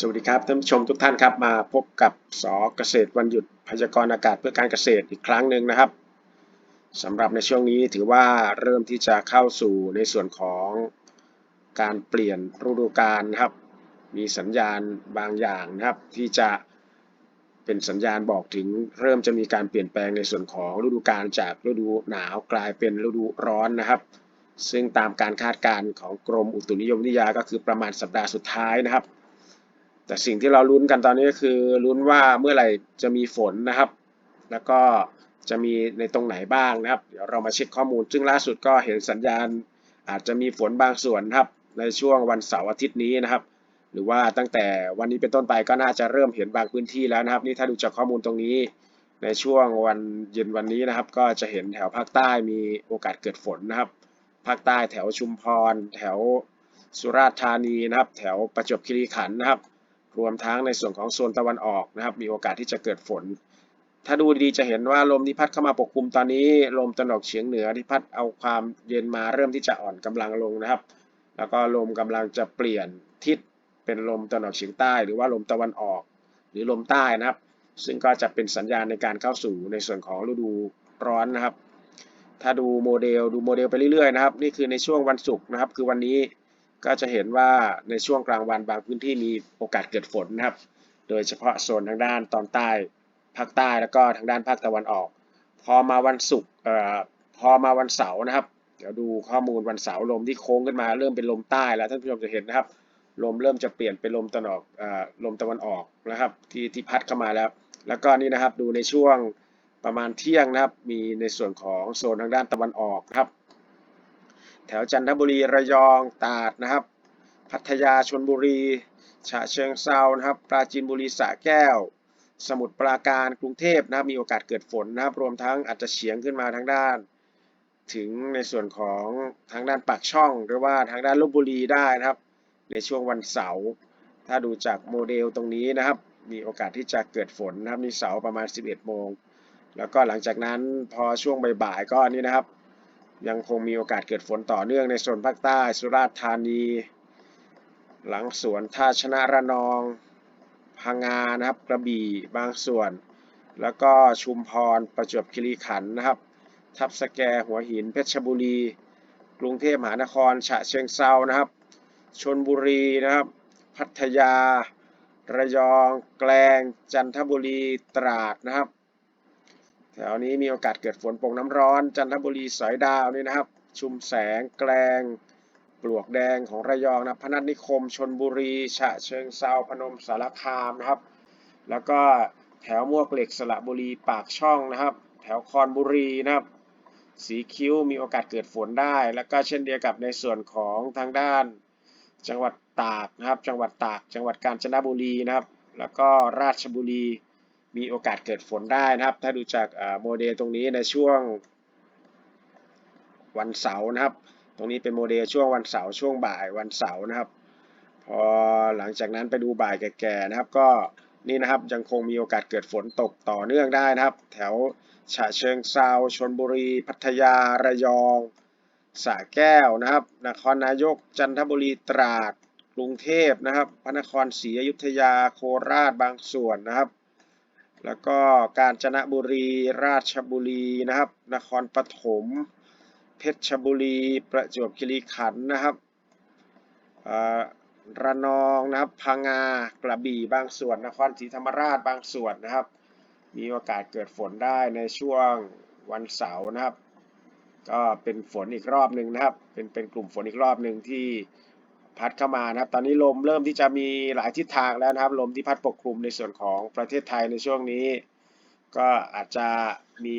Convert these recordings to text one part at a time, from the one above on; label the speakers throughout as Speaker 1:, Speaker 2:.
Speaker 1: สวัสดีครับท่านผู้ชมทุกท่านครับมาพบกับสอเกษตรวันหยุดพยากรณ์อากาศเพื่อการเกษตรอีกครั้งหนึ่งนะครับสำหรับในช่วงนี้ถือว่าเริ่มที่จะเข้าสู่ในส่วนของการเปลี่ยนฤดูกาลนะครับ มีสัญญาณบางอย่างนะครับที่จะเป็นสัญญาณบอกถึงเริ่มจะมีการเปลี่ยนแปลงในส่วนของฤดูกาลจากฤดูหนาวกลายเป็นฤดูร้อนนะครับ ซึ่งตามการคาดการณ์ของกรมอุตุนิยมวิทยาก็คือประมาณสัปดาห์สุดท้ายนะครับ แต่สิ่งที่เราลุ้นกันตอนนี้ก็คือลุ้นว่าเมื่อไหร่จะมีฝนนะครับ แล้วก็จะมีในตรงไหนบ้างนะครับ เดี๋ยวเรามาเช็คข้อมูล ซึ่งล่าสุดก็เห็นสัญญาณ อาจจะมีฝนบางส่วนนะครับ ในช่วงวันเสาร์อาทิตย์นี้นะครับ หรือว่าตั้งแต่วันนี้เป็นต้นไปก็น่าจะเริ่มเห็นบางพื้นที่แล้วนะครับ นี่ถ้าดูจากข้อมูลตรงนี้ ในช่วงวันเย็นวันนี้นะครับ ก็จะเห็นแถวภาคใต้มีโอกาสเกิดฝนนะครับ ภาคใต้แถวชุมพร แถวสุราษฎร์ธานีนะครับ แถวประจวบคีรีขันธ์นะครับ รวมทั้งในส่วนของโซนตะวันออกนะครับ มีโอกาสที่จะเกิดฝน ถ้าดูดีๆจะเห็นว่าลมที่พัดเข้ามาปกคลุมตอนนี้ ลมตะวันออกเฉียงเหนือที่พัดเอาความเย็นมาเริ่มที่จะอ่อนกำลังลงนะครับ แล้วก็ลมกำลังจะเปลี่ยนทิศเป็นลมตะวันออกเฉียงใต้ หรือว่าลมตะวันออก หรือลมใต้นะครับ ซึ่งก็จะเป็นสัญญาณในการเข้าสู่ในส่วนของฤดูร้อนนะครับ ถ้าดูโมเดลดูโมเดลไปเรื่อยๆนะครับ นี่คือในช่วงวันศุกร์นะครับ คือวันนี้ ก็จะเห็นว่าในช่วงกลางวันบางพื้นที่มีโอกาสเกิดฝนนะครับ โดยเฉพาะโซนทางด้านตอนใต้ภาคใต้แล้วก็ทางด้านภาคตะวันออก พอมาวันศุกร์พอมาวันเสาร์นะครับ เดี๋ยวดูข้อมูลวันเสาร์ลมที่โค้งขึ้นมาเริ่มเป็นลมใต้แล้วท่านผู้ชมจะเห็นนะครับ ลมเริ่มจะเปลี่ยนเป็นลมตะวันออกอลมตะวันออกนะครับ ที่ที่พัดเข้ามาแล้ว แล้วก็นี่นะครับดูในช่วงประมาณเที่ยงนะครับ มีในส่วนของโซนทางด้านตะวันออกครับ แถวจันทบุรีระยองตราดนะครับ พัทยาชลบุรี ฉะเชิงเซานะครับปราจีนบุรีสระแก้ว สมุทรปราการกรุงเทพนะครับมีโอกาสเกิดฝนนะครับ รวมทั้งอาจจะเฉียงขึ้นมาทางด้าน ถึงในส่วนของทางด้านปากช่อง หรือว่าทางด้านลบบุรีได้นะครับ ในช่วงวันเสาร์ถ้าดูจากโมเดลตรงนี้นะครับ มีโอกาสที่จะเกิดฝนนะครับในเสาร์ประมาณ 11 โมง แล้วก็หลังจากนั้นพอช่วงบ่ายๆก็นี่นะครับ ยังคงมีโอกาสเกิดฝนต่อเนื่องในโซนภาคใต้ สุราษฎร์ธานี หลังสวนท่าชนะระนอง พังงานะครับกระบี่บางส่วน แล้วก็ชุมพรประจวบคีรีขันธ์นะครับ ทับสแกหัวหินเพชรบุรี กรุงเทพมหานครฉะเชิงเซานะครับชนบุรีนะครับ พัทยา ระยอง แกลง จันทบุรีตราดนะครับ แถวนี้มีโอกาสเกิดฝนโป่งน้ำร้อน จันทบุรีสอยดาวนี่นะครับ ชุมแสงแกลง ปลวกแดงของระยองนะพนัสนิคมชนบุรี ฉะเชิงเซาพนมสารคามนะครับ แล้วก็แถวมวกเหล็กสระบุรีปากช่องนะครับ แถวคอนบุรีนะครับ สีคิ้วมีโอกาสเกิดฝนได้ แล้วก็เช่นเดียวกับในส่วนของทางด้าน จังหวัดตากนะครับ จังหวัดตาก จังหวัดกาญจนบุรีนะครับ แล้วก็ราชบุรี มีโอกาสเกิดฝนได้นะครับ ถ้าดูจากโมเดลตรงนี้ในช่วงวันเสาร์นะครับ ตรงนี้เป็นโมเดลช่วงวันเสาร์ช่วงบ่ายวันเสาร์นะครับ พอหลังจากนั้นไปดูบ่ายแก่ๆนะครับ ก็นี่นะครับยังคงมีโอกาสเกิดฝนตกต่อเนื่องได้นะครับ แถวฉะเชิงเซาชลบุรี พัทยาระยองสระแก้วนะครับ นครนายก จันทบุรีตราดกรุงเทพนะครับ พระนครศรีอยุธยาโคราชบางส่วนนะครับ แล้วก็กาญจนบุรีราชบุรีนะครับ นครปฐมเพชรบุรี ประจวบคีรีขันธ์นะครับระนองนะครับพังงากระบี่บางส่วนนครศรีธรรมราชบางส่วนนะครับ มีโอกาสเกิดฝนได้ในช่วงวันเสาร์นะครับ ก็เป็นฝนอีกรอบหนึ่งนะครับ เป็นเป็นกลุ่มฝนอีกรอบหนึ่งที่ พัดเข้ามานะครับ ตอนนี้ลมเริ่มที่จะมีหลายทิศทางแล้วนะครับ ลมที่พัดปกคลุมในส่วนของประเทศไทยในช่วงนี้ ก็อาจจะมี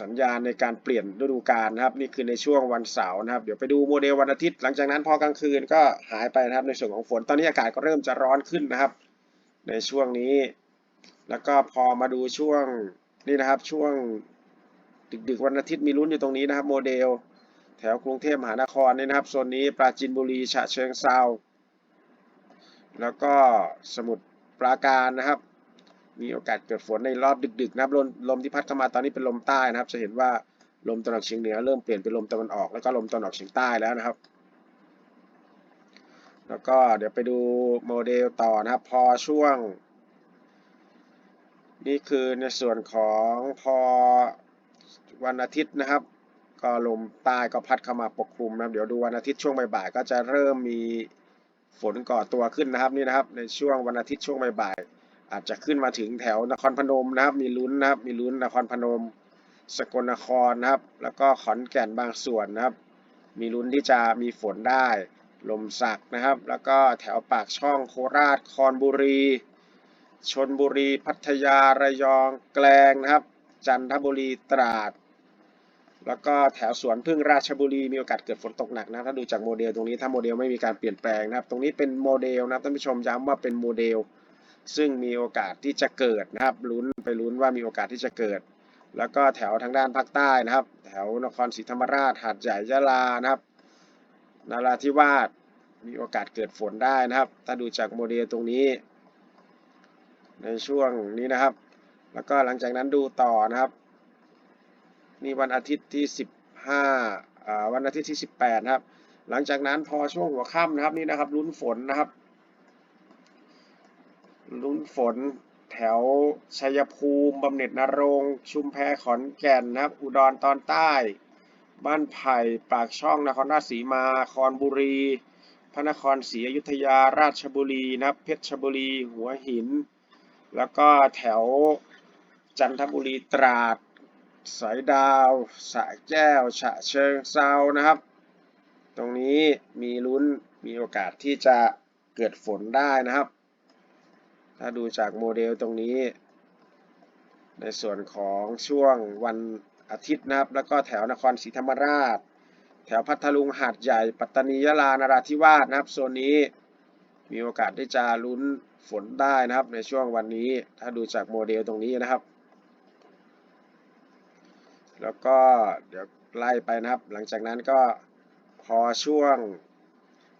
Speaker 1: สัญญาณในการเปลี่ยนฤดูกาลนะครับ นี่คือในช่วงวันเสาร์นะครับ เดี๋ยวไปดูโมเดลวันอาทิตย์ หลังจากนั้นพอกลางคืนก็หายไปนะครับในส่วนของฝน ตอนนี้อากาศก็เริ่มจะร้อนขึ้นนะครับ ในช่วงนี้ แล้วก็พอมาดูช่วงนี่นะครับช่วงดึกๆวันอาทิตย์มีลุ้นอยู่ตรงนี้นะครับโมเดล แถวกรุงเทพมหานครนี่นะครับโซนนี้ปราจีนบุรีฉะเชิงเซาแล้วก็สมุทรปราการนะครับ มีโอกาสเกิดฝนในรอบดึกๆนะครับลมลมที่พัดเข้ามาตอนนี้เป็นลมใต้นะครับ จะเห็นว่าลมตะวันออกเฉียงเหนือเริ่มเปลี่ยนเป็นลมตะวันออกแล้วก็ลมตะวันออกเฉียงใต้แล้วนะครับ แล้วก็เดี๋ยวไปดูโมเดลต่อนะครับ พอช่วง นี่คือในส่วนของพอวันอาทิตย์นะครับ ก็ลมใต้ก็พัดเข้ามาปกคลุมนะครับ เดี๋ยวดูวันอาทิตย์ช่วงบ่ายๆก็จะเริ่มมีฝนก่อตัวขึ้นนะครับนี่นะครับ ในช่วงวันอาทิตย์ช่วงบ่ายๆอาจจะขึ้นมาถึงแถวนครพนมนะครับ มีลุ้นนะครับ มีลุ้นนครพนม สกลนครนะครับ แล้วก็ขอนแก่นบางส่วนนะครับ มีลุ้นที่จะมีฝนได้ ลมสักนะครับ แล้วก็แถวปากช่องโคราชคอนบุรีชนบุรี พัทยาระยองแกลงนะครับ จันทบุรีตราด แล้วก็แถวสวนพึ่งราชบุรีมีโอกาสเกิดฝนตกหนักนะถ้าดูจากโมเดลตรงนี้ถ้าโมเดลไม่มีการเปลี่ยนแปลงนะครับ ตรงนี้เป็นโมเดลนะท่านผู้ชมย้ำว่าเป็นโมเดล ซึ่งมีโอกาสที่จะเกิดนะครับลุ้นไปลุ้นว่ามีโอกาสที่จะเกิด แล้วก็แถวทางด้านภาคใต้นะครับ แถวนครศรีธรรมราชหาดใหญ่ยะลานะครับนราธิวาสมีโอกาสเกิดฝนได้นะครับ ถ้าดูจากโมเดลตรงนี้ ในช่วงนี้นะครับ แล้วก็หลังจากนั้นดูต่อนะครับ นี่วันอาทิตย์ที่ 15อ่าวันอาทิตย์ที่ 18นะครับ หลังจากนั้นพอช่วงหัวค่ำนะครับนี่นะครับลุ้นฝนนะครับลุ้นฝนแถวชัยภูมิบำเหน็จนรงชุมแพขอนแก่นนะครับ อุดรตอนใต้ บ้านไผ่ปากช่องนครราชสีมาคอนบุรี พระนครศรีอยุธยาราชบุรีนะครับเพชรบุรี หัวหิน แล้วก็แถวจันทบุรีตราด สายดาวสระแก้ว ฉะเชิงเซานะครับ ตรงนี้มีลุ้นมีโอกาสที่จะเกิดฝนได้นะครับ ถ้าดูจากโมเดลตรงนี้ ในส่วนของช่วงวันอาทิตย์นะครับ แล้วก็แถวนครศรีธรรมราช แถวพัทลุงหาดใหญ่ ปัตตานียะลานราธิวาสนะครับโซนนี้มีโอกาสที่จะลุ้นฝนได้นะครับในช่วงวันนี้ ถ้าดูจากโมเดลตรงนี้นะครับ แล้วก็เดี๋ยวไล่ไปนะครับ หลังจากนั้นก็พอช่วง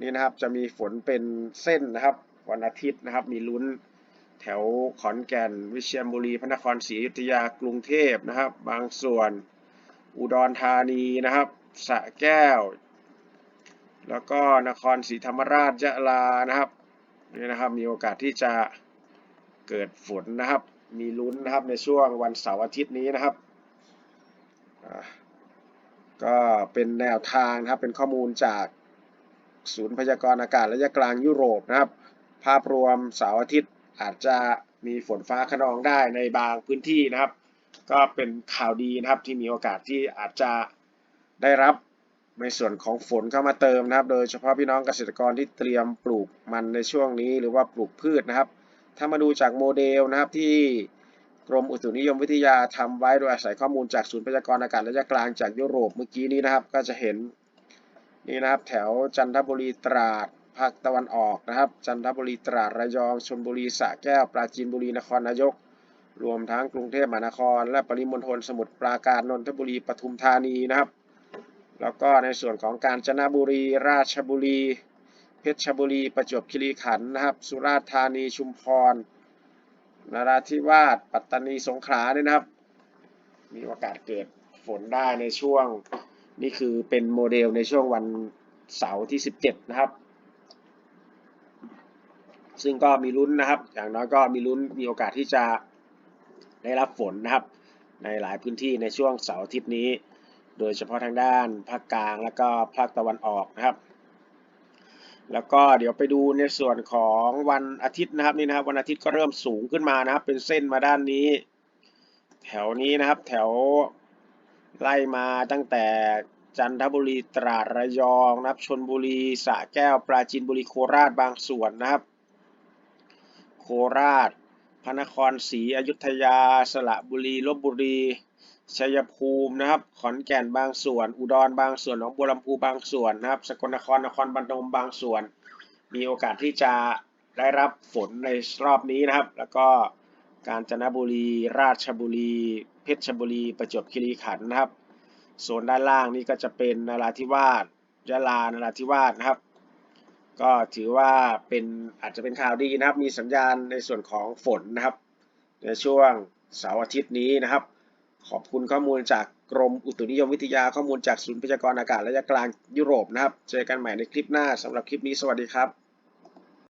Speaker 1: นี้นะครับจะมีฝนเป็นเส้นนะครับ วันอาทิตย์นะครับ มีลุ้นแถวขอนแก่น วิเชียรบุรีพระนครศรีอยุธยากรุงเทพนะครับ บางส่วน อุดรธานีนะครับสระแก้ว แล้วก็นครศรีธรรมราชยะลานะครับนี่นะครับมีโอกาสที่จะเกิดฝนนะครับ มีลุ้นนะครับในช่วงวันเสาร์อาทิตย์นี้นะครับ ก็เป็นแนวทางนะครับ เป็นข้อมูลจากศูนย์พยากรณ์อากาศระยะกลางยุโรปนะครับ ภาพรวมเสาร์อาทิตย์อาจจะมีฝนฟ้าขนองได้ในบางพื้นที่นะครับ ก็เป็นข่าวดีนะครับที่มีโอกาสที่อาจจะได้รับในส่วนของฝนเข้ามาเติมนะครับ โดยเฉพาะพี่น้องเกษตรกรที่เตรียมปลูกมันในช่วงนี้หรือว่าปลูกพืชนะครับ ถ้ามาดูจากโมเดลนะครับที่ กรมอุตุนิยมวิทยาทำไว้โดยอาศัยข้อมูลจากศูนย์พยากรณ์อากาศระยะกลางจากยุโรปเมื่อกี้นี้นะครับ ก็จะเห็นนี่นะครับ แถวจันทบุรีตราดภาคตะวันออกนะครับ จันทบุรีตราดระยองชลบุรีสระแก้ว ปราจีนบุรีนครนายก รวมทั้งกรุงเทพมหานคร และปริมณฑลสมุทรปราการนนทบุรีปทุมธานีนะครับ แล้วก็ในส่วนของกาญจนบุรี ราชบุรี เพชรบุรี ประจวบคีรีขันธ์นะครับ สุราษฎร์ธานีชุมพร นราธิวาสปัตตานีสงขลาเนี่ยนะครับ มีโอกาสเกิดฝนได้ในช่วง นี่คือเป็นโมเดลในช่วงวันเสาร์ที่ 17 นะครับ ซึ่งก็มีลุ้นนะครับ อย่างน้อยก็มีลุ้นมีโอกาสที่จะได้รับฝนนะครับ ในหลายพื้นที่ในช่วงเสาร์อาทิตย์นี้ โดยเฉพาะทางด้านภาคกลางและก็ภาคตะวันออกนะครับ แล้วก็เดี๋ยวไปดูในส่วนของวันอาทิตย์นะครับนี่นะครับ วันอาทิตย์ก็เริ่มสูงขึ้นมานะครับ เป็นเส้นมาด้านนี้ แถวนี้นะครับ แถวไล่มาตั้งแต่จันทบุรีตราดระยองนะครับชนบุรีสระแก้วปราจีนบุรีโคราชบางส่วนนะครับ โคราช พระนครศรีอยุธยา สระบุรีลบบุรี ชัยภูมินะครับ ขอนแก่นบางส่วน อุดรบางส่วนหนองบัวลำพูบางส่วนนะครับ สกลนครนครพนมบางส่วน มีโอกาสที่จะได้รับฝนในรอบนี้นะครับ แล้วก็กาญจนบุรี ราชบุรี เพชรบุรี ประจวบคีรีขันธ์นะครับโซนด้านล่างนี่ก็จะเป็นนราธิวาสยะลานราธิวาสนะครับ ก็ถือว่าเป็นอาจจะเป็นข่าวดีนะครับ มีสัญญาณในส่วนของฝนนะครับ ในช่วงเสาร์อาทิตย์นี้นะครับ ขอบคุณข้อมูลจากกรมอุตุนิยมวิทยาข้อมูลจากศูนย์พยากรณ์อากาศระยะกลางยุโรปนะครับ เจอกันใหม่ในคลิปหน้าสำหรับคลิปนี้สวัสดีครับ